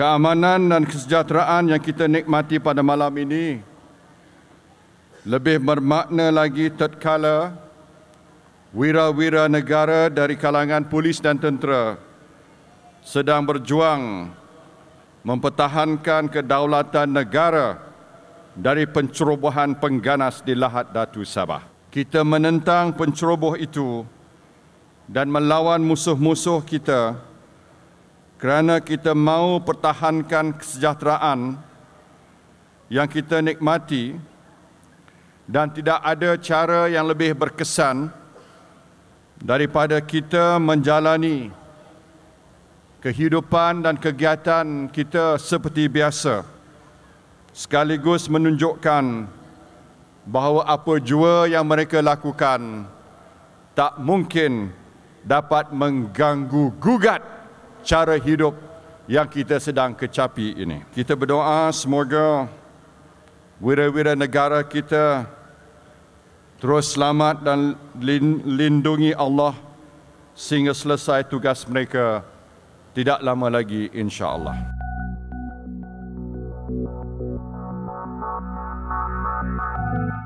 keamanan dan kesejahteraan yang kita nikmati pada malam ini lebih bermakna lagi tatkala wira-wira negara dari kalangan polis dan tentera sedang berjuang mempertahankan kedaulatan negara dari pencerobohan pengganas di Lahad Datu Sabah. Kita menentang penceroboh itu dan melawan musuh-musuh kita kerana kita mahu pertahankan kesejahteraan yang kita nikmati dan tidak ada cara yang lebih berkesan daripada kita menjalani kehidupan dan kegiatan kita seperti biasa. Sekaligus menunjukkan bahawa apa jua yang mereka lakukan tak mungkin dapat mengganggu gugat cara hidup yang kita sedang kecapi ini. Kita berdoa semoga wira-wira negara kita terus selamat dan lindungi Allah sehingga selesai tugas mereka tidak lama lagi insya-Allah. Thank you.